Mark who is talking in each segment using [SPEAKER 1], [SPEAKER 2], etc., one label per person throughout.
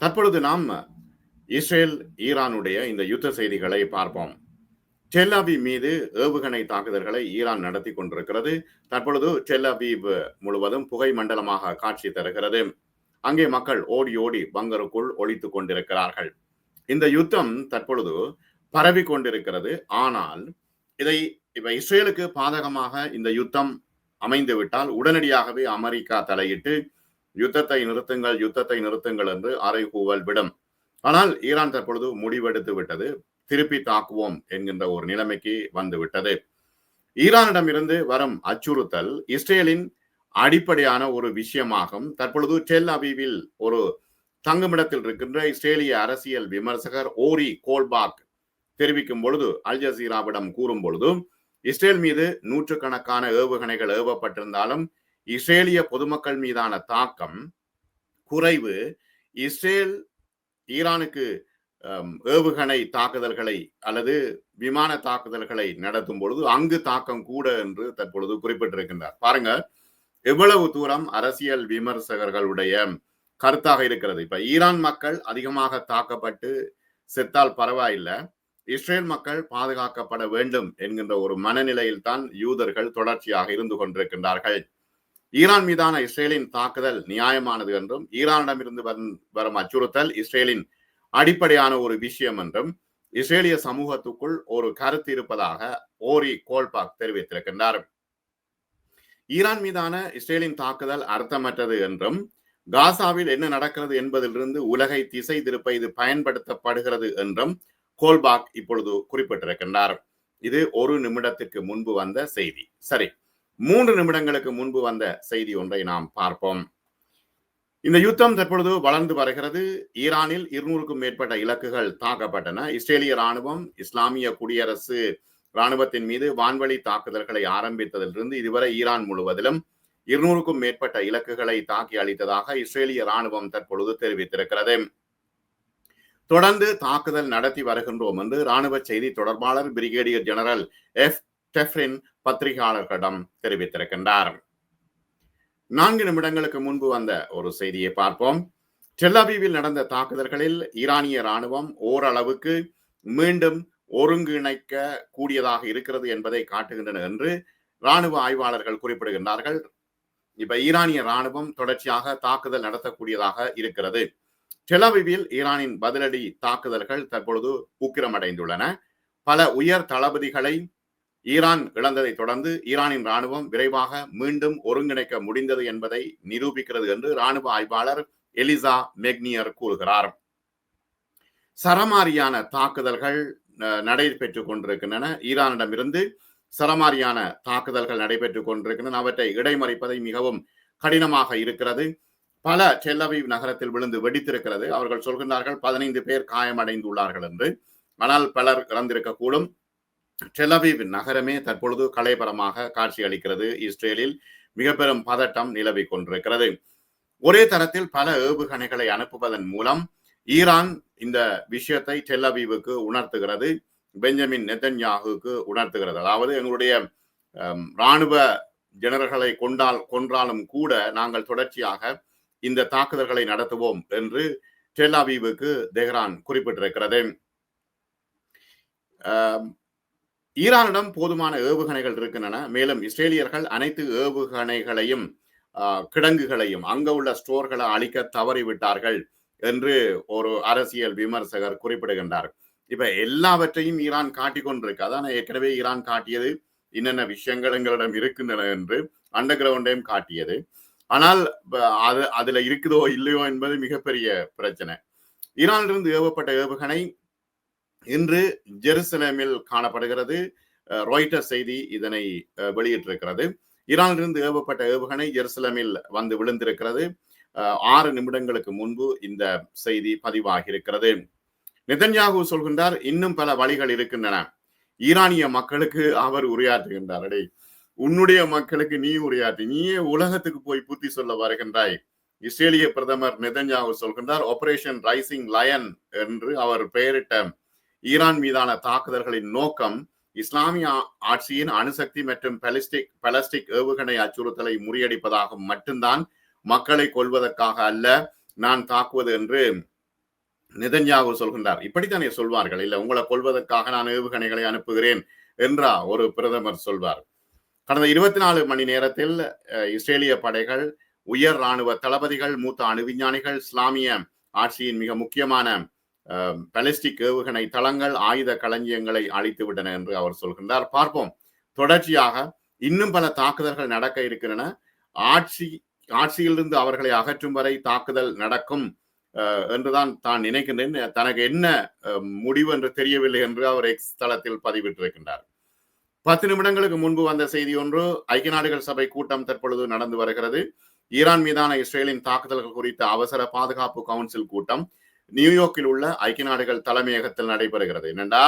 [SPEAKER 1] தற்பொழுது நாம் இஸ்ரேல் ஈரானுடைய இந்த யுத்த செய்திகளை பார்ப்போம். டெல்லாவி மீது ஏவுகணை தாக்குதல்களை ஈரான் நடத்தி கொண்டிருக்கிறது. தற்பொழுது டெல்லவீவ் முழுவதும் புகை மண்டலமாக காட்சி தருகிறது. அங்கே மக்கள் ஓடி ஓடி பங்கருக்குள் ஒழித்துக் கொண்டிருக்கிறார்கள். இந்த யுத்தம் தற்பொழுது பரவி கொண்டிருக்கிறது. ஆனால் இதை இப்ப இஸ்ரேலுக்கு பாதகமாக இந்த யுத்தம் அமைந்துவிட்டால் உடனடியாகவே அமெரிக்கா தலையிட்டு யுத்தத்தை நிறுத்துங்கள் யுத்தத்தை நிறுத்துங்கள் என்று அறைகூவல் விடும். ஆனால் ஈரான் தற்பொழுது முடிவெடுத்து விட்டது. திருப்பி தாக்குவோம் என்கின்ற ஒரு நிலைமைக்கு வந்துவிட்டது ஈரானிடம் ஈரானிடமிருந்து வரும் அச்சுறுத்தல் இஸ்ரேலின் அடிப்படையான ஒரு விஷயமாகும். தற்பொழுது டெல் அபீவில் ஒரு தங்குமிடத்தில் இருக்கின்ற இஸ்ரேலிய அரசியல் விமர்சகர் ஓரி கோல்பாக் தெரிவிக்கும் பொழுது அல் ஜசீராவிடம் கூறும் பொழுது இஸ்ரேல் மீது நூற்றுக்கணக்கான ஏவுகணைகள் ஏவப்பட்டிருந்தாலும் இஸ்ரேலிய பொதுமக்கள் மீதான தாக்கம் குறைவு இஸ்ரேல் ஈரானுக்கு ஏவுகணை தாக்குதல்களை அல்லது விமான தாக்குதல்களை நடத்தும் பொழுது அங்கு தாக்கம் கூட என்று தற்பொழுது குறிப்பிட்டிருக்கின்றார். பாருங்க எவ்வளவு தூரம் அரசியல் விமர்சகர்களுடைய கருத்தாக இருக்கிறது. இப்ப ஈரான் மக்கள் அதிகமாக தாக்கப்பட்டு செத்தால் பரவாயில்லை. இஸ்ரேல் மக்கள் பாதுகாக்கப்பட வேண்டும் என்கின்ற ஒரு மனநிலையில் தான் யூதர்கள் தொடர்ச்சியாக இருந்து கொண்டிருக்கின்றார்கள். ஈரான் மீதான இஸ்ரேலின் தாக்குதல் நியாயமானது என்றும் ஈரானிடமிருந்து வரும் அச்சுறுத்தல் இஸ்ரேலின் அடிப்படையான ஒரு விஷயம் என்றும் இஸ்ரேலிய சமூகத்துக்குள் ஒரு கருத்து இருப்பதாக ஓரி கோல்பாக் தெரிவித்திருக்கின்றார். ஈரான் மீதான இஸ்ரேலின் தாக்குதல் அர்த்தமற்றது என்றும் காசாவில் என்ன நடக்கிறது என்பதிலிருந்து உலகை திசை திருப்ப இது பயன்படுத்தப்படுகிறது என்றும் கோல்பாக் இப்பொழுது குறிப்பிட்டிருக்கின்றார். இது ஒரு நிமிடத்திற்கு முன்பு வந்த செய்தி. சரி. மூன்று நிமிடங்களுக்கு முன்பு வந்த செய்தி ஒன்றை நாம் பார்ப்போம். இந்த யுத்தம் தற்பொழுது வளர்ந்து வருகிறது. ஈரானில் இருநூறுக்கும் மேற்பட்ட இலக்குகள் தாக்கப்பட்டன. இஸ்ரேலிய ராணுவம் இஸ்லாமிய குடியரசு ராணுவத்தின் மீது வான்வழி தாக்குதல்களை ஆரம்பித்ததிலிருந்து இதுவரை ஈரான் முழுவதிலும் இருநூறுக்கும் மேற்பட்ட இலக்குகளை தாக்கி அளித்ததாக இஸ்ரேலிய ராணுவம் தற்பொழுது தெரிவித்திருக்கிறது. தொடர்ந்து தாக்குதல் நடத்தி வருகின்றோம் என்று ராணுவ செய்தி தொடர்பாளர் பிரிகேடியர் ஜெனரல் எஃப் டெஃப்ரின் பத்திரிகையாளர்களிடம் தெரிவித்திருக்கின்றார். நான்கு நிமிடங்களுக்கு முன்பு வந்த ஒரு செய்தியை பார்ப்போம். டெல்லபீவில் நடந்த தாக்குதல்களில் ஈரானிய ராணுவம் ஓரளவுக்கு மீண்டும் ஒருங்கிணைக்க கூடியதாக இருக்கிறது என்பதை காட்டுகின்றன என்று ராணுவ ஆய்வாளர்கள் குறிப்பிடுகின்றார்கள். இப்ப ஈரானிய ராணுவம் தொடர்ச்சியாக தாக்குதல் நடத்தக்கூடியதாக இருக்கிறது. டெலவிவில் ஈரானின் பதிலடி தாக்குதல்கள் தற்பொழுது உக்கிரமடைந்துள்ளன. பல உயர் தளபதிகளை ஈரான் இழந்ததை தொடர்ந்து ஈரானின் ராணுவம் விரைவாக மீண்டும் ஒருங்கிணைக்க முடிந்தது என்பதை நிரூபிக்கிறது என்று ராணுவ ஆய்வாளர் எலிசா மெக்னியர் கூறுகிறார். சரமாரியான தாக்குதல்கள் நடைபெற்றுக் கொண்டிருக்கின்றன. ஈரானிடமிருந்து சரமாரியான தாக்குதல்கள் நடைபெற்றுக் கொண்டிருக்கின்றன. அவற்றை இடைமறிப்பதை மிகவும் கடினமாக இருக்கிறது. பல டெல்லவீவ் நகரத்தில் விழுந்து வெடித்திருக்கிறது. அவர்கள் சொல்கின்றார்கள் பதினைந்து பேர் காயமடைந்துள்ளார்கள் என்று. ஆனால் பலர் இறந்திருக்கக்கூடும். டெலவீவ் நகரமே தற்பொழுது கலைபரமாக காட்சி அளிக்கிறது. இஸ்ரேலில் மிக பெரும் பதட்டம் நிலவி கொண்டிருக்கிறது. ஒரே தரத்தில் பல ஏவுகணைகளை அனுப்புவதன் மூலம் ஈரான் இந்த விஷயத்தை டெல்லவீவுக்கு உணர்த்துகிறது. பெஞ்சமின் நெத்தன்யாகுக்கு உணர்த்துகிறது. அதாவது எங்களுடைய இராணுவ ஜெனரல்களை கொண்டால் கொன்றாலும் கூட நாங்கள் தொடர்ச்சியாக இந்த தாக்குதல்களை நடத்துவோம் என்று டெல்லாவீவுக்கு தெஹ்ரான் குறிப்பிட்டிருக்கிறது. ஈரானிடம் போதுமான ஏவுகணைகள் இருக்கின்றன. மேலும் இஸ்ரேலியர்கள் அனைத்து ஏவுகணைகளையும் கிடங்குகளையும் அங்க உள்ள ஸ்டோர்களை அழிக்க தவறிவிட்டார்கள் என்று ஒரு அரசியல் விமர்சகர் குறிப்பிடுகின்றார். இப்ப எல்லாவற்றையும் ஈரான் காட்டி கொண்டிருக்கு. அதான் ஏற்கனவே ஈரான் காட்டியது. என்னென்ன விஷயங்கள் எங்களிடம் இருக்கின்றன என்று அண்டர் கிரவுண்டையும் காட்டியது. ஆனால் அது அதுல இருக்குதோ இல்லையோ என்பது மிகப்பெரிய பிரச்சனை. ஈரானிலிருந்து ஏவப்பட்ட ஏவுகணை இன்று ஜெருசலேமில் காணப்படுகிறது ராய்டர் செய்தி இதனை வெளியிட்டிருக்கிறது. ஈரானிலிருந்து ஏவப்பட்ட ஏவுகணை ஜெருசலேமில் வந்து விழுந்திருக்கிறது. ஆறு நிமிடங்களுக்கு முன்பு இந்த செய்தி பதிவாகி இருக்கிறது நிதன்யாகு சொல்கின்றார் இன்னும் பல வழிகள் இருக்கின்றன. ஈரானிய மக்களுக்கு அவர் உரையாற்றுகின்றார். அடே உன்னுடைய மக்களுக்கு நீ உரையாற்றி நீயே உலகத்துக்கு போய் புத்தி சொல்ல வருகின்றாய். இஸ்ரேலிய பிரதமர் நிதன்யாகு சொல்கின்றார் ஆபரேஷன் ரைசிங் லயன் என்று அவர் பெயரிட்ட ஈரான் மீதான தாக்குதல்களின் நோக்கம் இஸ்லாமிய ஆட்சியின் அணுசக்தி மற்றும் பலிஸ்டிக் பலஸ்டிக் ஏவுகணை அச்சுறுத்தலை முறியடிப்பதாக மட்டும்தான் மக்களை கொள்வதற்காக அல்ல நான் தாக்குவது என்று நிதன்யாகு சொல்கின்றார். இப்படித்தானே சொல்வார்கள்? இல்ல உங்களை கொள்வதற்காக நான் ஏவுகணைகளை அனுப்புகிறேன் என்றா ஒரு பிரதமர் சொல்வார். கடந்த இருபத்தி நாலு மணி நேரத்தில் இஸ்ரேலிய படைகள் உயர் ராணுவ தளபதிகள் மூத்த அணுவிஞ்ஞானிகள் இஸ்லாமிய ஆட்சியின் மிக முக்கியமான பலிஸ்டிக் ஏவுகணை தளங்கள் ஆயுத களஞ்சியங்களை அழித்துவிட்டன என்று அவர் சொல்கின்றார். பார்ப்போம். தொடர்ச்சியாக இன்னும் பல தாக்குதல்கள் நடக்க இருக்கின்றன. ஆட்சி ஆட்சியிலிருந்து அவர்களை அகற்றும் வரை தாக்குதல் நடக்கும் என்றுதான் தான் நினைக்கின்றேன். தனக்கு என்ன முடிவு என்று தெரியவில்லை என்று அவர் எக்ஸ் தளத்தில் பதிவிட்டிருக்கின்றார். பத்து நிமிடங்களுக்கு முன்பு வந்த செய்தி ஒன்று ஐக்கிய நாடுகள் சபை கூட்டம் தற்பொழுது நடந்து வருகிறது. ஈரான் மீதான இஸ்ரேலின் தாக்குதல்கள் குறித்த அவசர பாதுகாப்பு கவுன்சில் கூட்டம் நியூயார்க்கில் உள்ள ஐக்கிய நாடுகள் தலைமையகத்தில் நடைபெறுகிறது. என்னண்டா?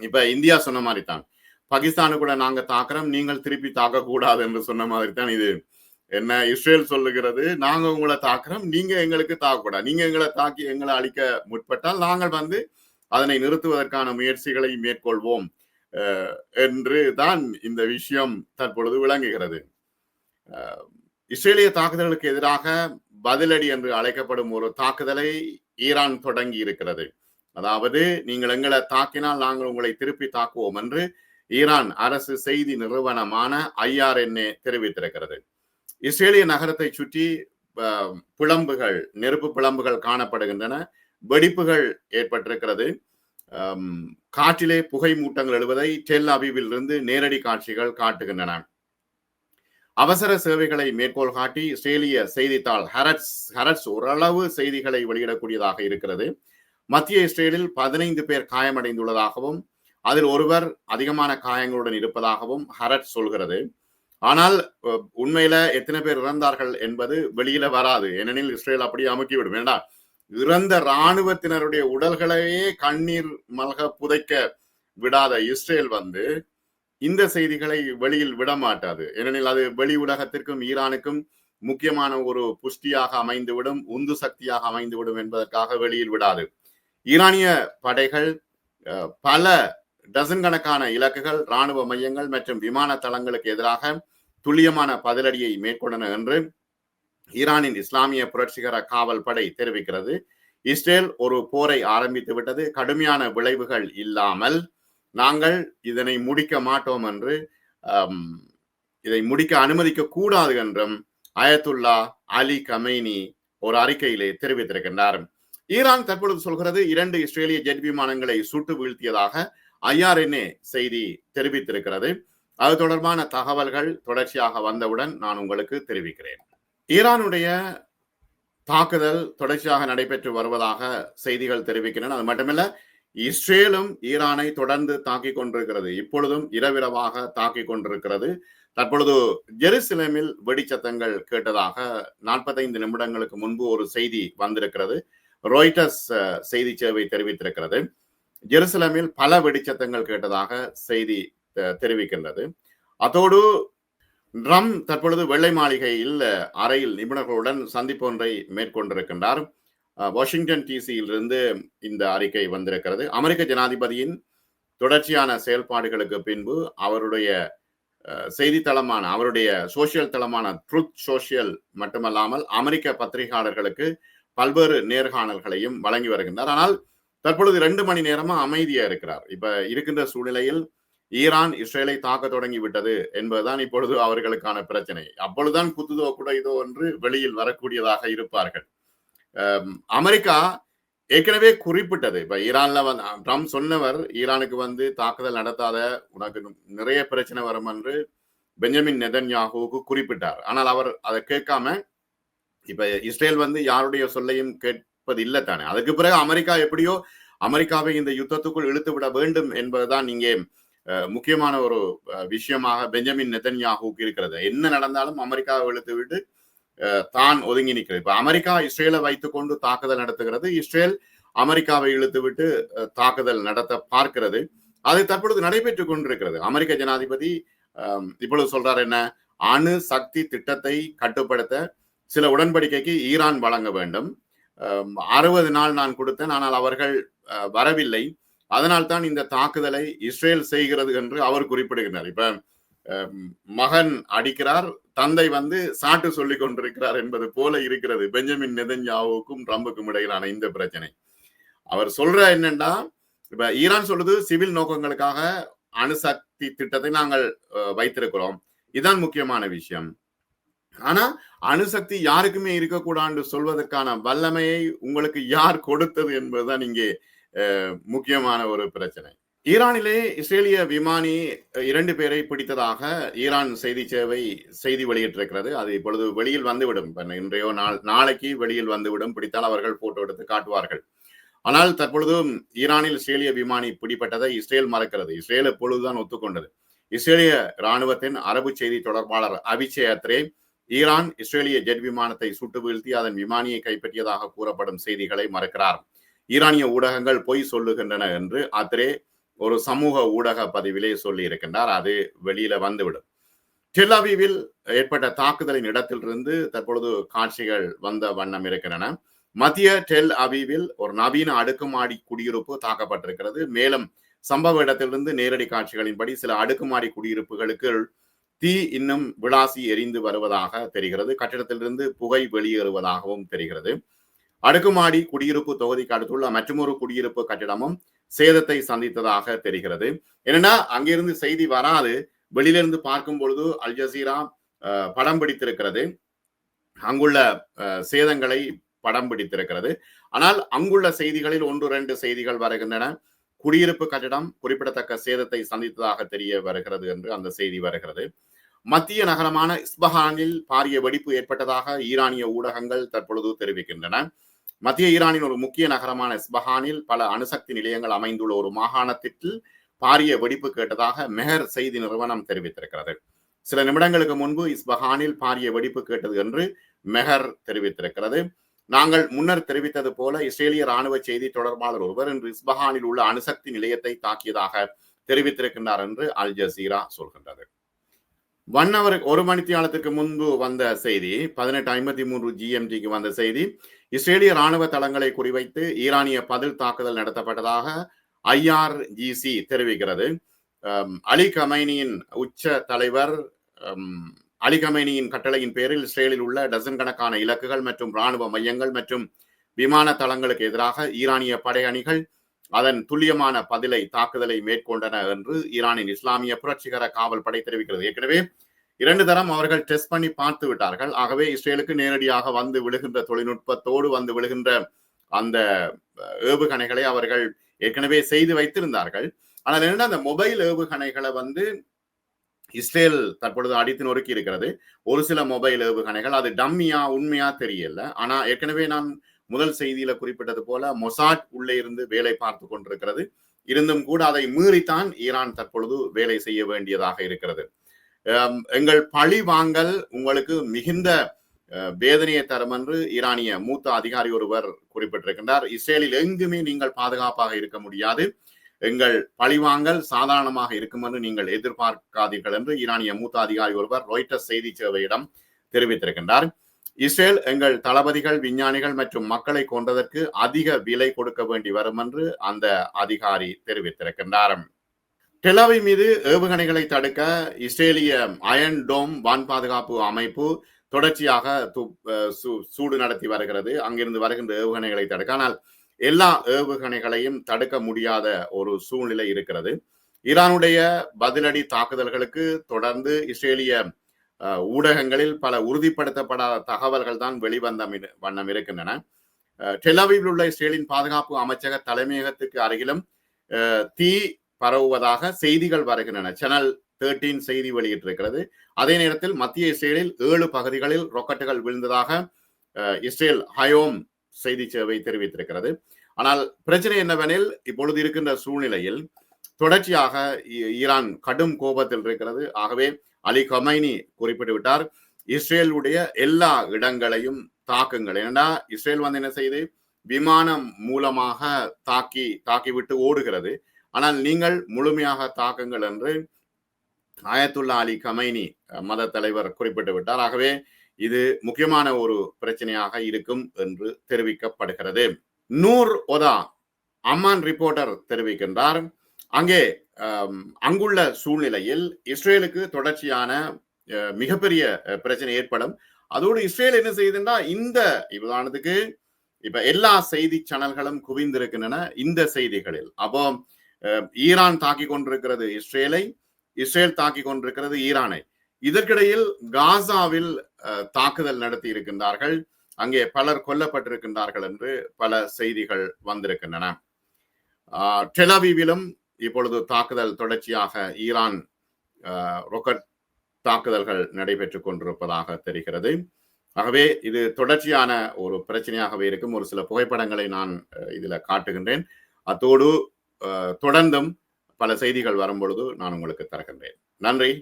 [SPEAKER 1] இப்ப இந்தியா சொன்ன மாதிரி தான் பாகிஸ்தானு கூட நாங்க தாக்குறோம் நீங்கள் திருப்பி தாக்க கூடாது என்று சொன்ன மாதிரி தான் இது. என்ன இஸ்ரேல் சொல்லுகிறது நாங்க உங்களை தாக்குறோம் நீங்க எங்களுக்கு தாக்கக்கூடாது நீங்க எங்களை தாக்கி எங்களை அழிக்க முற்பட்டால் நாங்கள் வந்து அதனை நிறுத்துவதற்கான முயற்சிகளை மேற்கொள்வோம் என்று தான் இந்த விஷயம் தற்பொழுது விளங்குகிறது. இஸ்ரேலிய தாக்குதலுக்கு எதிராக பதிலடி என்று அழைக்கப்படும் ஒரு தாக்குதலை ஈரான் தொடங்கி இருக்கிறது அதாவது நீங்கள் எங்களை தாக்கினால் நாங்கள் உங்களை திருப்பி தாக்குவோம் என்று ஈரான் அரசு செய்தி நிறுவனமான ஐஆர்என்ஏ தெரிவித்திருக்கிறது. இஸ்ரேலிய நகரத்தை சுற்றி பிளம்புகள் நெருப்பு பிளம்புகள் காணப்படுகின்றன வெடிப்புகள் ஏற்பட்டிருக்கிறது. காற்றிலே புகை மூட்டங்கள் எழுவதை டெல் அபிவில் இருந்து நேரடி காட்சிகள் காட்டுகின்றன. அவசர சேவைகளை மேற்கோள் காட்டி இஸ்ரேலிய செய்தித்தாள் ஹரட்ஸ் ஹரட்ஸ் ஓரளவு செய்திகளை வெளியிடக்கூடியதாக இருக்கிறது. மத்திய இஸ்ரேலில் பதினைந்து பேர் காயமடைந்துள்ளதாகவும் அதில் ஒருவர் அதிகமான காயங்களுடன் இருப்பதாகவும் ஹரட் சொல்கிறது. ஆனால் உண்மையில எத்தனை பேர் இறந்தார்கள் என்பது வெளியில வராது. ஏனெனில் இஸ்ரேல் அப்படியே அமுக்கிவிடும். வேண்டாம் இறந்த இராணுவத்தினருடைய உடல்களையே கண்ணீர் மல்க புதைக்க விடாத இஸ்ரேல் வந்து இந்த செய்திகளை வெளியில் விட மாட்டாது ஏனெனில் அது வெளி உலகத்திற்கும் ஈரானுக்கும் முக்கியமான ஒரு புஷ்டியாக அமைந்துவிடும் உந்து சக்தியாக அமைந்துவிடும் என்பதற்காக வெளியில் விடாது. ஈரானிய படைகள் பல டசன் கணக்கான இலக்குகள் இராணுவ மையங்கள் மற்றும் விமான தளங்களுக்கு எதிராக துல்லியமான பதிலடியை மேற்கொண்டன என்று ஈரானின் இஸ்லாமிய புரட்சிகர காவல் படை தெரிவிக்கிறது. இஸ்ரேல் ஒரு போரை ஆரம்பித்து விட்டது கடுமையான விளைவுகள் இல்லாமல் நாங்கள் இதனை முடிக்க மாட்டோம் என்று இதை முடிக்க அனுமதிக்க கூடாது என்றும் அயத்துல்லா அலி கமைனி ஒரு அறிக்கையிலே தெரிவித்திருக்கின்றார். ஈரான் தற்பொழுது சொல்கிறது இரண்டு இஸ்ரேலிய ஜெட் விமானங்களை சுட்டு வீழ்த்தியதாக ஐஆர்என்ஏ செய்தி தெரிவித்திருக்கிறது. அது தொடர்பான தகவல்கள் தொடர்ச்சியாக வந்தவுடன் நான் உங்களுக்கு தெரிவிக்கிறேன். ஈரானுடைய தாக்குதல் தொடர்ச்சியாக நடைபெற்று வருவதாக செய்திகள் தெரிவிக்கின்றன. அது மட்டுமல்ல இஸ்ரேலும் ஈரானை தொடர்ந்து தாக்கிக் கொண்டிருக்கிறது. இப்பொழுதும் இரவிரவாக தாக்கிக் கொண்டிருக்கிறது. தற்பொழுது ஜெருசலேமில் வெடிச்சத்தங்கள் கேட்டதாக நாற்பத்தைந்து நிமிடங்களுக்கு முன்பு ஒரு செய்தி வந்திருக்கிறது. ரோய்டர்ஸ் செய்தி சேவை தெரிவித்திருக்கிறது. ஜெருசலேமில் பல வெடிச்சத்தங்கள் கேட்டதாக செய்தி தெரிவிக்கின்றது. அதோடு ட்ரம் தற்பொழுது வெள்ளை மாளிகையில் அறையில் நிபுணர்களுடன் சந்திப்பு ஒன்றை மேற்கொண்டிருக்கின்றார். வாஷிங்டன் டிசியிலிருந்து இந்த அறிக்கை வந்திருக்கிறது. அமெரிக்க ஜனாதிபதியின் தொடர்ச்சியான செயல்பாடுகளுக்கு பின்பு அவருடைய செய்தித்தளமான அவருடைய சோசியல் தளமான ட்ருத் சோசியல் மட்டுமல்லாமல் அமெரிக்க பத்திரிகையாளர்களுக்கு பல்வேறு நேர்காணல்களையும் வழங்கி வருகின்றார். ஆனால் தற்பொழுது ரெண்டு மணி நேரமா அமைதியா இருக்கிறார். இப்ப இருக்கின்ற சூழ்நிலையில் ஈரான் இஸ்ரேலை தாக்க தொடங்கி விட்டது என்பதுதான் இப்பொழுது அவர்களுக்கான பிரச்சனை. அப்பொழுதுதான் குத்துதோ கூட இதோ என்று வெளியில் வரக்கூடியதாக இருப்பார்கள். Um, அமெரிக்கா ஏற்கனவே குறிப்பிட்டது. இப்ப ஈரான்ல வந்து ட்ரம்ப் சொன்னவர் ஈரானுக்கு வந்து தாக்குதல் நடத்தாத உனக்கு நிறைய பிரச்சனை வரும் என்று பெஞ்சமின் நெதன்யாகுவுக்கு குறிப்பிட்டார். ஆனால் அவர் அதை கேட்காம இப்ப இஸ்ரேல் வந்து யாருடைய சொல்லையும் கேட்பது இல்லை தானே. அதுக்கு பிறகு அமெரிக்கா எப்படியோ அமெரிக்காவை இந்த யுத்தத்துக்குள் இழுத்து விட வேண்டும் என்பதுதான் இங்கே முக்கியமான ஒரு விஷயமாக பெஞ்சமின் நெதன்யாகுவுக்கு இருக்கிறது. என்ன நடந்தாலும் அமெரிக்காவை இழுத்து விட்டு தான் ஒதுங்கி நிற்கிறது. இப்ப அமெரிக்கா இஸ்ரேலை வைத்துக்கொண்டு தாக்குதல் நடத்துகிறது. இஸ்ரேல் அமெரிக்காவை இழுத்து விட்டு தாக்குதல் நடத்த பார்க்கிறது. அது தற்பொழுது நடைபெற்றுக் கொண்டிருக்கிறது. அமெரிக்க ஜனாதிபதி இப்பொழுது சொல்றார் என்ன? அணு சக்தி திட்டத்தை கட்டுப்படுத்த சில உடன்படிக்கைக்கு ஈரான் வழங்க வேண்டும். அறுபது நாள் நான் கொடுத்தேன். ஆனால் அவர்கள் வரவில்லை. அதனால் தான் இந்த தாக்குதலை இஸ்ரேல் செய்கிறது என்று அவர் குறிப்பிடுகிறார் இப்ப மகன் அடிக்கிறார் தந்தை வந்து சாட்டு சொல்லிக் கொண்டிருக்கிறார் என்பது போல இருக்கிறது. பெஞ்சமின் நெதன்யாவுக்கும் ட்ரம்புக்கும் இடையிலான இந்த பிரச்சனை. அவர் சொல்ற என்னன்னா இப்ப ஈரான் சொல்லுது சிவில் நோக்கங்களுக்காக அணுசக்தி திட்டத்தை நாங்கள் வைத்திருக்கிறோம். இதுதான் முக்கியமான விஷயம். ஆனா அணுசக்தி யாருக்குமே இருக்கக்கூடாது சொல்வதற்கான வல்லமையை உங்களுக்கு யார் கொடுத்தது என்பதுதான் இங்கே முக்கியமான ஒரு பிரச்சனை. ஈரானிலே இஸ்ரேலிய விமானி இரண்டு பேரை பிடித்ததாக ஈரான் செய்தி சேவை செய்தி வெளியிட்டிருக்கிறது. அது இப்பொழுது வெளியில் வந்துவிடும். இன்றையோ நாள் நாளைக்கு வெளியில் வந்துவிடும். பிடித்தால் அவர்கள் போட்டோ எடுத்து காட்டுவார்கள். ஆனால் தற்பொழுதும் ஈரானில் இஸ்ரேலிய விமானி பிடிப்பட்டதை இஸ்ரேல் மறக்கிறது. இஸ்ரேல் எப்பொழுதுதான் ஒத்துக்கொண்டது. இஸ்ரேலிய ராணுவத்தின் அரபு செய்தி தொடர்பாளர் அபிஷே அத்ரே ஈரான் இஸ்ரேலிய ஜெட் விமானத்தை சுட்டு வீழ்த்தி அதன் விமானியை கைப்பற்றியதாக கூறப்படும் செய்திகளை மறுக்கிறார். ஈரானிய ஊடகங்கள் பொய் சொல்லுகின்றன என்று அத்ரே ஒரு சமூக ஊடக பதிவிலே சொல்லி இருக்கின்றார் அது வெளியில வந்துவிடும். டெல்லாவிவில் ஏற்பட்ட தாக்குதலின் இடத்திலிருந்து தற்பொழுது காட்சிகள் வந்த வண்ணம் இருக்கின்றன. மத்திய டெல் அவிவில் ஒரு நவீன அடுக்குமாடி குடியிருப்பு தாக்கப்பட்டிருக்கிறது. மேலும் சம்பவ இடத்திலிருந்து நேரடி காட்சிகளின்படி சில அடுக்குமாடி குடியிருப்புகளுக்கு தீ இன்னும் விளாசி எரிந்து வருவதாக தெரிகிறது. கட்டிடத்திலிருந்து புகை வெளியேறுவதாகவும் தெரிகிறது. அடுக்குமாடி குடியிருப்பு தொகுதிக்கு அடுத்துள்ள மற்றொரு குடியிருப்பு கட்டிடமும் சேதத்தை சந்தித்ததாக தெரிகிறது. என்னன்னா அங்கிருந்து செய்தி வராது. வெளியிலிருந்து பார்க்கும் பொழுது அல் ஜசீரா படம் பிடித்திருக்கிறது. அங்குள்ள சேதங்களை படம் பிடித்திருக்கிறது. ஆனால் அங்குள்ள செய்திகளில் ஒன்று ரெண்டு செய்திகள் வருகின்றன. குடியிருப்பு கட்டிடம் குறிப்பிடத்தக்க சேதத்தை சந்தித்ததாக தெரிய வருகிறது என்று அந்த செய்தி வருகிறது. மத்திய நகரமான இஸ்பஹானில் பாரிய வெடிப்பு ஏற்பட்டதாக ஈரானிய ஊடகங்கள் தற்பொழுது தெரிவிக்கின்றன. மத்திய ஈரானின் ஒரு முக்கிய நகரமான இஸ்பஹானில் பல அணுசக்தி நிலையங்கள் அமைந்துள்ள ஒரு மாகாணத்திற்கு பாரிய வெடிப்பு கேட்டதாக மெஹர் செய்தி நிறுவனம் தெரிவித்திருக்கிறது. சில நிமிடங்களுக்கு முன்பு இஸ்பஹானில் பாரிய வெடிப்பு கேட்டது என்று மெஹர் தெரிவித்திருக்கிறது. நாங்கள் முன்னர் தெரிவித்தது போல இஸ்ரேலிய ராணுவ செய்தி தொடர்பாளர் ஒருவர் இன்று இஸ்பஹானில் உள்ள அணுசக்தி நிலையத்தை தாக்கியதாக தெரிவித்திருக்கின்றார் என்று அல் ஜசீரா சொல்கின்றது. ஒன் அவர் ஒரு மணித்தியாலத்துக்கு முன்பு வந்த செய்தி பதினெட்டு ஐம்பத்தி மூன்று ஜிஎம்டிக்கு வந்த செய்தி இஸ்ரேலிய ராணுவ தளங்களை குறிவைத்து ஈரானிய பதில் தாக்குதல் நடத்தப்பட்டதாக ஐஆர்ஜிசி தெரிவிக்கிறது. அலி கமைனியின் உச்ச தலைவர் அலி கமைனியின் கட்டளையின் பேரில் இஸ்ரேலில் உள்ள டசன் கணக்கான இலக்குகள் மற்றும் ராணுவ மையங்கள் மற்றும் விமான தளங்களுக்கு எதிராக ஈரானிய படையணிகள் அதன் துல்லியமான பதிலை தாக்குதலை மேற்கொண்டன என்று ஈரானின் இஸ்லாமிய புரட்சிகர காவல் படை தெரிவிக்கிறது. ஏற்கனவே இரண்டு தரம் அவர்கள் டெஸ்ட் பண்ணி பார்த்து விட்டார்கள். ஆகவே இஸ்ரேலுக்கு நேரடியாக வந்து விழுகின்ற தொழில்நுட்பத்தோடு வந்து விழுகின்ற அந்த ஏவுகணைகளை அவர்கள் ஏற்கனவே செய்து வைத்திருந்தார்கள். ஆனால் என்ன அந்த மொபைல் ஏவுகணைகளை வந்து இஸ்ரேல் தற்பொழுது அடித்து நொறுக்கி இருக்கிறது. ஒரு சில மொபைல் ஏவுகணைகள் அது டம்மியா உண்மையா தெரியல. ஆனா ஏற்கனவே நான் முதல் செய்தியில குறிப்பிட்டது போல மொசாட் உள்ளே இருந்து வேலை பார்த்து கொண்டிருக்கிறது. இருந்தும் கூட அதை மீறித்தான் ஈரான் தற்பொழுது வேலை செய்ய வேண்டியதாக இருக்கிறது. எங்கள் பழி வாங்கல் உங்களுக்கு மிகுந்த வேதனையை தரும் என்று ஈரானிய மூத்த அதிகாரி ஒருவர் குறிப்பிட்டிருக்கின்றார். இஸ்ரேலில் எங்குமே நீங்கள் பாதுகாப்பாக இருக்க முடியாது. எங்கள் பழிவாங்கல் சாதாரணமாக இருக்கும் என்று நீங்கள் எதிர்பார்க்காதீர்கள் என்று ஈரானிய மூத்த அதிகாரி ஒருவர் ராய்டர்ஸ் செய்தி சேவையிடம் தெரிவித்திருக்கின்றார். இஸ்ரேல் எங்கள் தளபதிகள் விஞ்ஞானிகள் மற்றும் மக்களை கொண்டதற்கு அதிக விலை கொடுக்க வேண்டி வரும் என்று அந்த அதிகாரி தெரிவித்திருக்கின்றார். டெலாவி மீது ஏவுகணைகளை தடுக்க இஸ்ரேலிய அயன் டோம் வான் பாதுகாப்பு அமைப்பு தொடர்ச்சியாக சூடு நடத்தி வருகிறது. அங்கிருந்து வருகின்ற ஏவுகணைகளை தடுக்க. ஆனால் எல்லா ஏவுகணைகளையும் தடுக்க முடியாத ஒரு சூழ்நிலை இருக்கிறது. ஈரானுடைய பதிலடி தாக்குதல்களுக்கு தொடர்ந்து இஸ்ரேலிய ஊடகங்களில் பல உறுதிப்படுத்தப்படாத தகவல்கள் தான் வெளிவந்த வண்ணம் இருக்கின்றன. டெலாவிவில் உள்ள இஸ்ரேலின் பாதுகாப்பு அமைச்சக தலைமையகத்துக்கு அருகிலும் தீ பரவுவதாக செய்திகள் வருகின்றன. சேனல் தேர்ட்டீன் செய்தி வெளியிட்டிருக்கிறது. அதே நேரத்தில் மத்திய இஸ்ரேலில் ஏழு பகுதிகளில் ராக்கெட்டுகள் விழுந்ததாக இஸ்ரேல் ஹயோம் செய்தி சேவை தெரிவித்திருக்கிறது. ஆனால் பிரச்சனை என்னவெனில் இப்பொழுது இருக்கின்ற சூழ்நிலையில் தொடர்ச்சியாக ஈரான் கடும் கோபத்தில் இருக்கிறது. ஆகவே அலி கமைனி குறிப்பிட்டு விட்டார் இஸ்ரேலுடைய எல்லா இடங்களையும் தாக்குங்கள். ஏன்னா இஸ்ரேல் வந்து என்ன செய்து விமானம் மூலமாக தாக்கி தாக்கிவிட்டு ஓடுகிறது. ஆனால் நீங்கள் முழுமையாக தாக்குங்கள் என்று ஆயத்துல்லா அலி கமைனி மத தலைவர் குறிப்பிட்டு விட்டார். ஆகவே இது முக்கியமான ஒரு பிரச்சனையாக இருக்கும் என்று தெரிவிக்கப்படுகிறது. நூர் ஒதா அம்மான் ரிப்போர்ட்டர் தெரிவிக்கின்றார். அங்கே அங்குள்ள சூழ்நிலையில் இஸ்ரேலுக்கு தொடர்ச்சியான அஹ், மிகப்பெரிய பிரச்சனை ஏற்படும். அதோடு இஸ்ரேல் என்ன செய்யுதுன்னா இந்த உதாரணத்துக்கு இப்ப எல்லா செய்தி சேனல்களும் குவிந்திருக்கின்றன இந்த செய்திகளில். அப்போ ஈரான் தாக்கி கொண்டிருக்கிறது இஸ்ரேலை இஸ்ரேல் தாக்கி கொண்டிருக்கிறது ஈரானை. இதற்கிடையில் காசாவில் அஹ், தாக்குதல் நடத்தி இருக்கின்றார்கள். அங்கே பலர் கொல்லப்பட்டிருக்கின்றார்கள் என்று பல செய்திகள் வந்திருக்கின்றன. ஆஹ், இப்பொழுது தாக்குதல் தொடர்ச்சியாக ஈரான் ஆஹ், ரொக்கட் தாக்குதல்கள் நடைபெற்றுக் கொண்டிருப்பதாக தெரிகிறது. ஆகவே இது தொடர்ச்சியான ஒரு பிரச்சனையாகவே இருக்கும். ஒரு சில புகைப்படங்களை நான் இதில் இதுல காட்டுகின்றேன். அத்தோடு தொடர்ந்தும் பல செய்திகள் வரும்பொழுது நான் உங்களுக்கு தருகின்றேன் நன்றி.